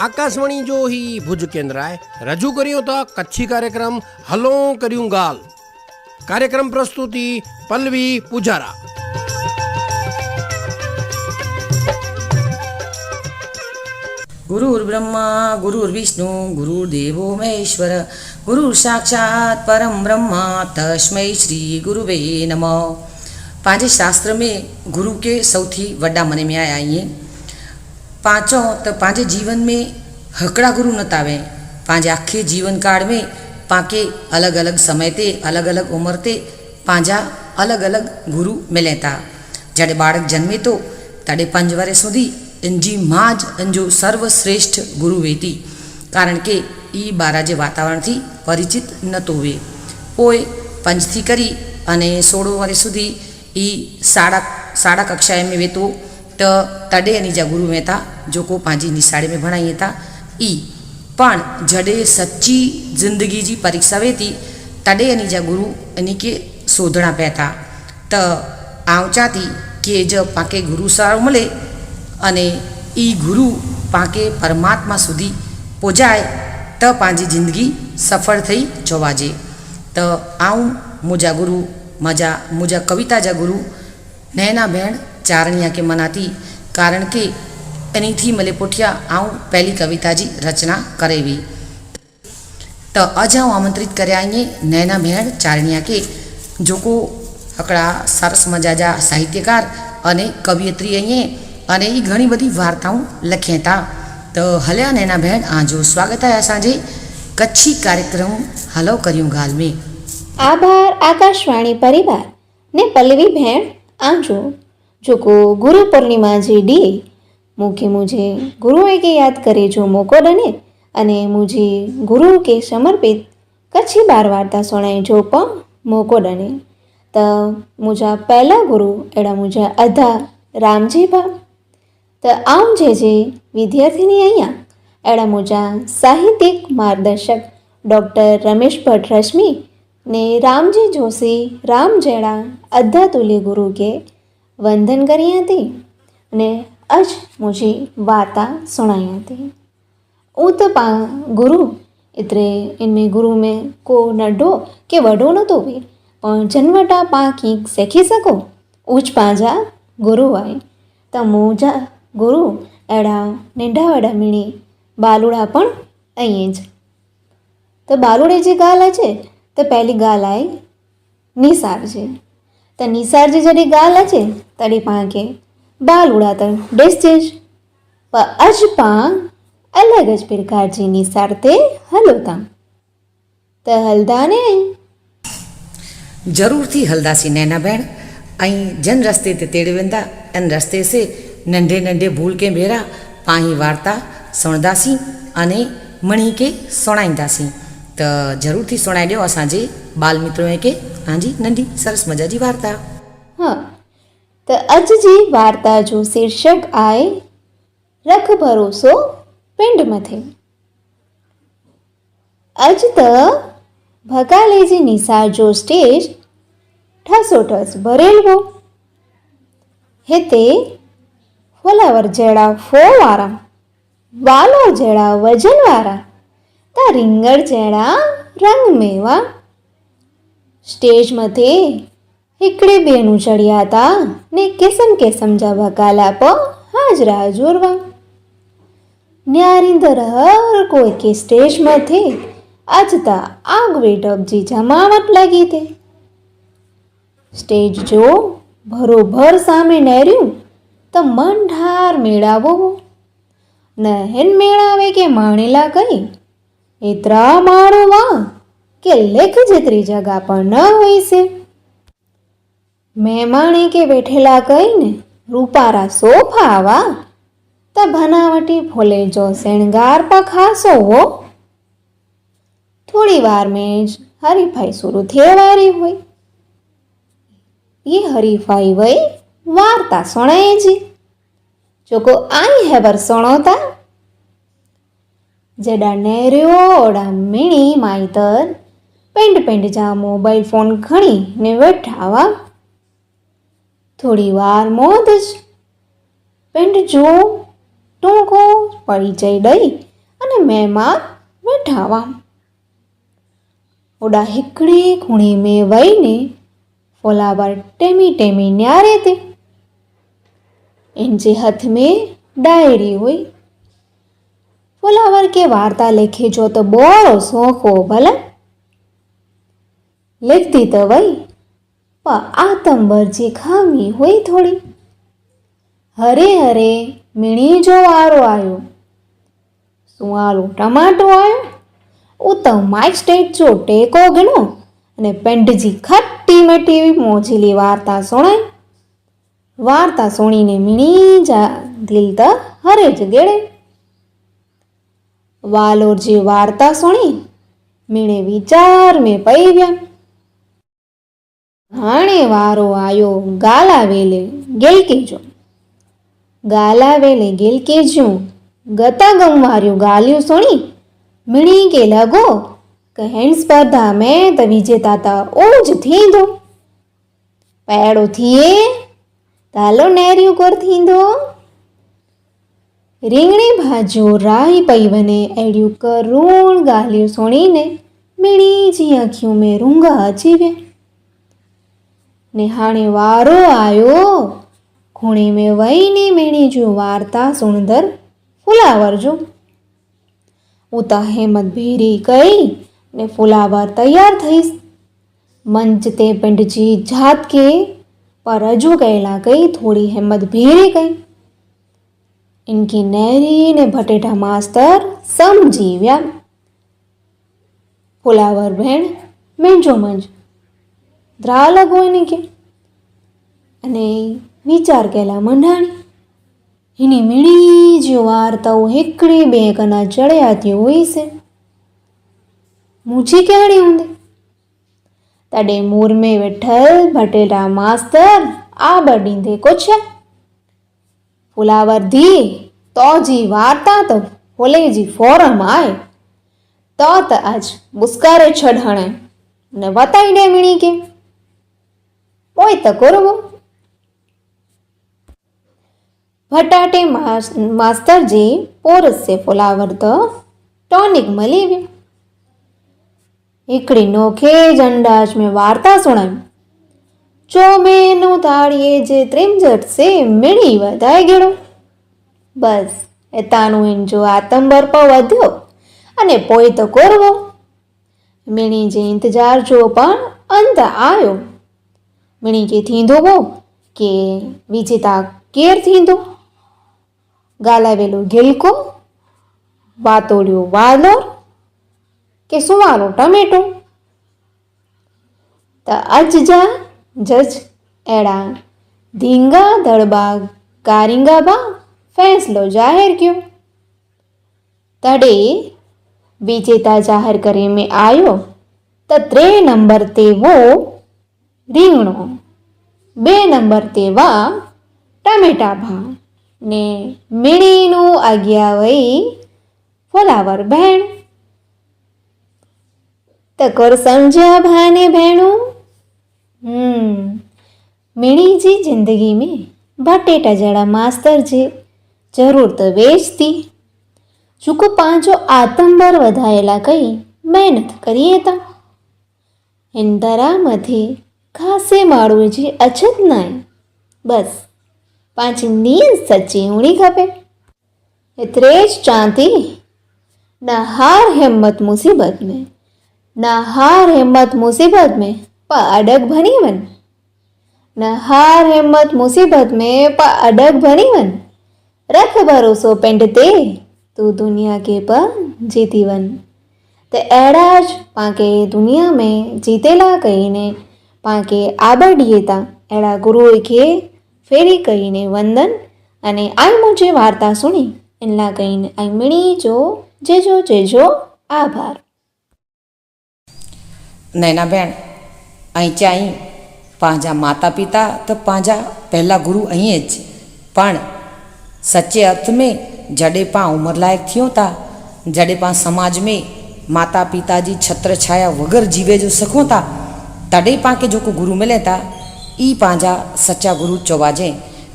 આકાશવાણી જો હી ભુજ કેન્દ્રાએ રજૂ કર્યો હતો કચ્છી કાર્યક્રમ હલો કર્યું ગાલ. કાર્યક્રમ પ્રસ્તુતિ પલ્લવી પૂજારા. ગુરુર્બ્રહ્મા ગુરુર્વિષ્ણુ ગુરુર્દેવો મહેશ્વર, ગુરુર સાક્ષાત પરમ બ્રહ્મા, તસ્મૈ શ્રી ગુરુવે નમઃ. पांचे शास्त्र में गुरु के सौथी वॾा में आया ईअं पाँचों तो पांचे जीवन में हकड़ा गुरु नथा वेहनि आखे जीवन काल में पाके अलग अलग समय ते अलग अलग उम्र ते पंहिंजा अलग अलग गुरु मिले था जॾहिं बाड़क जन्मे तो तड़े पंज वर्ष सुधी इन जी माँ इन जो सर्वश्रेष्ठ गुरु वे थी कारण के ई बारा जे वातावरण थी परिचित नथो वे पोइ पंज थी करी अने सोरहों वरे सुधी એ શાળા શાળા કક્ષાએ મેં વેતો તો, તડે એની જા ગુરુ વેતા જો કો પાંજી નિશાળે में ભણાઈ હતા. ઈ, પણ જડે સચ્ચી જિંદગી જી પરીક્ષા વેતી, તડે એની જા ગુરુ એની કે શોધણા પહેતા તો, આવચાથી કે જ પાકે ગુરુ સારો મળે અને એ ગુરુ પાકે પરમાત્મા સુધી પહોંચાય તો પાંજી જિંદગી સફળ થઈ જવાજે તો, આવું મુજા ગુરુ મજા મુજા કવિતા જાગુરુ નયના બેન ચારણિયા કે મનાતી, કારણ કે એનીથી મલે પોઠિયા આવું પહેલી કવિતાજી રચના કરેવી. તો અજ હું આમંત્રિત કર્યા અહીંયા નયના બેન ચારણિયા કે, જોકો અકળા સરસ મજાજા સાહિત્યકાર અને કવિયત્રી અહીંયા અને એ ઘણી બધી વાર્તાઓ લખેતા. તો હલ્યા નયના બેન આજો સ્વાગત આયા સાંજે. કચ્છી કાર્યક્રમ હલો કર્યું ગાલ મેં આભાર, આકાશવાણી પરિવાર. ને પલ્લવી ભેણ, આંજો. જોકો ગુરુ પૂર્ણિમા જે ડી મુખે મુજે ગુરુ કે યાદ કરે જો મોકો ડને. અને મુજે ગુરુ કે સમર્પિત. કચ્છી બાર વાર્તા સોણાય જો પણ મોકો ડને. તો મુજા પહેલા ગુરુ, એડા મુજા અધા રામજી બા તો આમ જે જે વિદ્યાર્થીની અહીંયા. એડા મુજા સાહિત્યિક માર્ગદર્શક ડૉક્ટર રમેશ ભટ્ટ રશ્મી. ને રામજી જોશી રામજેણા અધ્ધા તુલી ગુરુ કે વંદન કરી હતી ને અજ મુજી વાતા સુણાઈ હતી. ઉતપા ગુરુ એટલે એમને ગુરુ મેં કો નડો કે વડો નહોતો બી પણ જન્મટા પા કીક શેખી શકો? ઉચ પાંજા ગુરુ વાય તમોજા ગુરુ, એડા નેડા વડા મીણી, બાલુડા પણ અહીં જ. તો બાલુડે જે ગાલ છે તો પહેલી ગાલ આય નિસારજે. તો નિસારજે જરી ગાલ છે તરી પાંખે બાલ ઉડાતર ડેસજેશ પણ અજપા અલગ જ પ્રકારજી નિસારતે હલોતા તો હલદાને જરૂરથી હલદાસી નૈનાબેન, અહીં જન રસ્તે તે તેડવેંદા, અને રસ્તે સે નંઢે નંઢે ભૂલ કે મેરા પાહી વાર્તા, સણદાસી અને મણી કે સણાઈદાસી. તો જરૂરથી સુણાઈ દો સાંજે. બાલ મિત્રોએ કે, હાજી, નંદી, સરસ મજાજી વાર્તા. હા. તો અજજી વાર્તા જો શીર્ષક આય, રખ ભરોસો પિંડ મથે અજ તો ભગાલેજી નિસાર જો સ્ટેજ ઠસોઠસ ભરેલવો. હેતે ફોલાવર જેડા ફોવારા, વાલો જેડા વજનવારા. वारा वालोर जहिड़ा वजन वारा त રીંગણ जहिड़ा रंग मेवा સ્ટેજ મથે हिकिड़े ॿियनूं चढ़िया था ने किस्म किस्म जा वकाला प हाजरा जोरवा न्यारींदर हर कोई के स्टेज मथे अज त आग वेटप जी जमावट लगी थे સ્ટેજ જો ભરોભર સામે નેર્યું તો મન ઠાર મેળાવો ન હેન મેળાવે કે માણેલા કઈ એતરા માળો વાં કે લેખ જેતરી જગા પણ ન હોય છે મહેમાણે કે બેઠેલા કહીને રૂપારા સોફા આવા, તો ભનાવટી ફોલે જો શણગાર પા ખાસો હો. થોડી વાર મેં જ હરીફાઈ શરૂ થેવારી હોય. એ હરીફાઈ વય વાર્તા સણાય જી જોકો આઈ હેવર સણોતા જડાનેર્યો ઓડા મીણી, માઈતર. પેન્ટ પેન્ટ જા મોબાઈલ ફોન ઘણી ને બેઠાવા થોડી વાર મોત જ પેન્ટ જો ટૂંકો પરિચય દઈ અને મહેમાન બેઠાવા ઓડા હિકડે ખૂણે મેં વહીને ફોલાવાર ટેમી ટેમી ન્યારે તે. એન જે હાથ મેં ડાયરી હોય બોલાવર કે વાર્તા લેખે જો તો બોરો શોખો ભલે? લેખતી તો વઈ, પણ આતંબરજી ખામી હોય થોડી. હરે હરે મીણી જો વારો આવ્યો સુવારું ટમાટો આવ્યો ઉતમ માઇક સ્ટેટ જો ટેકો ગણો અને પેન્ટજી ખટ્ટી મટી મોજીલી વાર્તા સુણાય વાર્તા સુણીને મીણી જા દિલ તો હરે જ ગેળે. વાલોરજી વાર્તા સુણી, મીણે વિચાર મેં પૈવ્યા. ઘાણે વારો આયો ગાલા વેલે ગેલકેજો. ગાલા વેલે ગેલકેજો. ગતા ગમવાર્યું ગાલ્યું સુણી, મીણી કે લગો, કહેણ સ્પર્ધા મેં તો વિજેતા તા ઓજ થીંદો પેડો થીએ, તાલો નેર્યું કોર થીંદો રીંગણી ભાજો, રાઈ પૈવને, એડ્યું કરુણ ગાલ્યું સોણીને, મીણી જી આંખ્યું મેં રૂંગા હજીવે નિહાણે વારો આવ્યો ખૂણે મેં વહીને મેણી જો વાર્તા સુંદર ફુલાવરજો ઉતા હેમત ભેરી કઈ ને ફુલાવર તૈયાર થઈશ. મંચ તે પિંડજી જાત કે, પર રજૂ કહેલા ગઈ થોડી હેમત ભેરી ગઈ ઇન્કિનેરીને ભટેટા માસ્તર સમજી વ્યામ પુલાવર ભેણ મેંજો મંજ દ્રા લગોને કે અને વિચાર કેલા મંડાણી એની મીણી જ વાર્તાઓ હિકડી બે કના ચડ્યાતી હોય છે મુજી ક્યાણી ઊંધે તડે મૂર મેં વેઠલ ભટેલા માસ્તર આ બડીંધે કોછ્યા ફુલાવર્ધી તોજી વાર્તાત હોલેજી ફોરમાય. તત આજ મુસ્કારે છઢાણે, ને વતાઈને મીણી કે. પોય તો કરવો. ભટાટે માસ્તરજી પોરસે ફુલાવર્ધ ટોનિક મળી એકડી નોખે જ અંદાજ મેં વાર્તા સુણાવી. ચોમેનું તાળીએ જે ત્રિમઝટ સે મીણી વધાઈ ગયો બસ એતાનું એન જો આતંબર પર વધ્યો અને પોઈ તો કરવો મીણી જે ઇંતજાર જો પણ અંત આવ્યો મીણી કે થીંદો બો કે વિજેતા કેર થીંદો ગાલાવેલું ગિલકો વાતોડ્યું વાલોર કે સુવારો ટમેટો त अज जा જજ એડા ધીંગા ધડબાગ કારિંગાબા ફેંસલો જાહેર કયો. તડે વિજેતા જાહેર કરી મેં આવ્યો તો ત્રે નંબર તે વો રીંગણો. બે નંબર તેવા ટામેટા ભા ને મીણીનું આજ્ઞા વહી ફોલાવર ભેણ. તકોર સમજ્યા ભાને ભેણું ज़िंदगी में बटेटा जहिड़ा मास्तर जे ज़रूरु त वेचती जेको पंहिंजो आतंबर वधाइला कई महिनत करिए था हिन तरह मथे खासे माण्हूअ जी अछत न आहे बसि पंहिंजी नीयत सची हुअणी खपे एतिरे ज चां थी न हार हिम्मत मुसीबत में न हार हिम्मत मुसीबत में पर अडग भनी वन न हार हिम्मत मुसीबत में पर अडग भनी वन रख भरोसो पिंड ते तू दुनिया के पर जीती वन त अहिड़ा ज पांखे दुनिया में जीतेला कईने पांखे आबड़ीए था अहिड़ा गुरूअ खे फेरी कईने वंदन અને આ મુજે વાર્તા સુણી એના કહીને આ મીણી જો જેજો જેજો આભાર નૈનાબેન અહીં ચાઈ પાંજા માતા પિતા તો પાંજા પહેલા ગુરુ અહીં જ પણ સચ્ચે अर्थ में जॾहिं पाण उमिरि लाइक़ थियूं था जॾहिं पाण समाज में माता पिता जी छत्र छाया वग़ैरह जीवे जो सघूं था तॾहिं पाण खे जेको गुरु मिले था ई पंहिंजा सचा गुरु चवाजे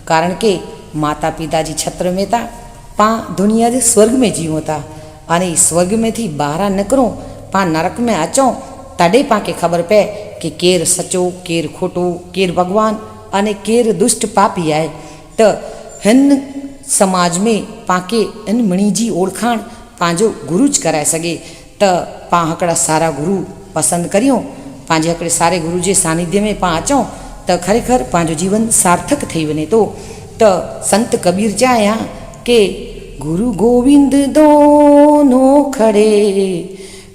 કારણ કે माता पिता जी छत्र में था पां दुनिया जे स्वर्ग में जीऊं था अने ई स्वर्ग में थी ॿाहिरां निकिरूं पां नरक में अचूं तॾहिं पाण ख़बर पए कि केरु सचो केरु खोटो केरु भॻवानु अने केरु दुष्ट पापी आहे त हिन समाज में पांखे इन मणी जी ओळखाण पंहिंजो गुरु ज कराए सघे त पाण हिकिड़ा सारा गुरु पसंदि करियूं पंहिंजे हिकिड़े सारे गुरु जे सानिध्य में पाण अचूं त खरेखर पंहिंजो जीवन सार्थक ठही वञे थो त संत कबीर चया कि गुरु गोविंद दोनो खड़े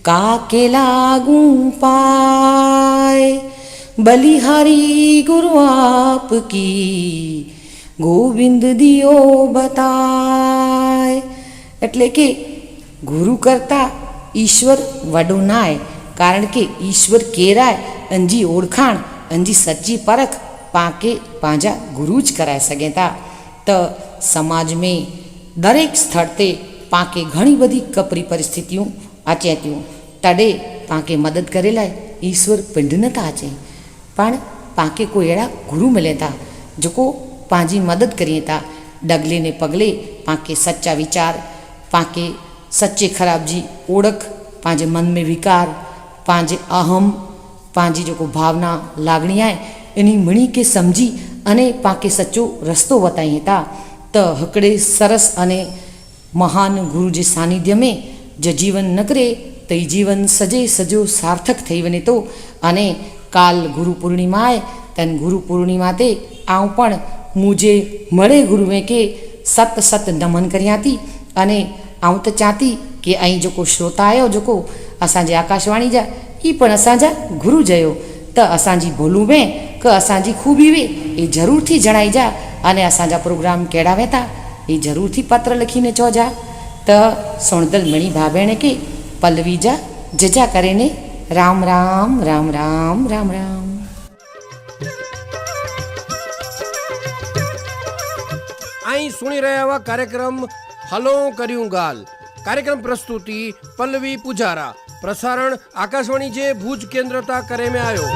काके लागू पाए। बलिहारी गुरु आपकी गोविंद दियो बताए। एटले के गुरु करता ईश्वर वडो नाय, कारण के ईश्वर केराय, अंजी ओळखाण, अंजी सच्ची परख पाके पांजा गुरुज करा सके था त समाज में दरेक स्थल ते पाके घणी बड़ी कपरी परिस्थितियों आचेतियों તડે પાંકે મદદ કરેલાય, ઈશ્વર પિંડ નતા આચે પણ પાંકે કોઈ એડા ગુરુ મળ્યા જેકો પાંજી મદદ કરીએ તા ડગલે ને પગલે પાંકે સચ્ચા વિચાર પાંકે સચ્ચે ખરાબજી ઓળખ, પાંજે મન में વિકાર, પાંજે અહમ, પાંજી જેકો ભાવના લાગણી આય, એની મણી કે સમજી અને પાંકે સચ્ચો રસ્તો બતાઈએ તા તો હકડે સરસ અને મહાન ગુરુ જે સાનિધ્ય મેં જે જીવન નકરે करे त ई जीवन सॼे सॼो सार्थक ठही वञे थो अने काल गुरु पूर्णिमा आहे तन गुरु पूर्णिमा ते आउं पण मुंहिंजे मड़े गुरुअ खे सत सत नमन करियां थी अने आउं त चाहियां थी की ऐं जेको श्रोता आयो जेको असांजे आकाशवाणी जा ई पण असांजा गुरु जयो त असांजी ॿोलूं में क असांजी खूबी में ई ज़रूर थी जणाइजा अने असांजा प्रोग्राम कहिड़ा वेता ई ज़रूर थी पत्र लिखीने चइजा त सुणदल मणी પલવી જા જજા કરીને રામ રામ રામ રામ રામ રામ. અહીં સુણી રહ્યા એવા કાર્યક્રમ હલો કર્યું ગાલ. કાર્યક્રમ પ્રસ્તુતિ પલ્લવી પૂજારા. પ્રસારણ આકાશવાણી જે ભુજ કેન્દ્રતા કરે મેં આવ્યો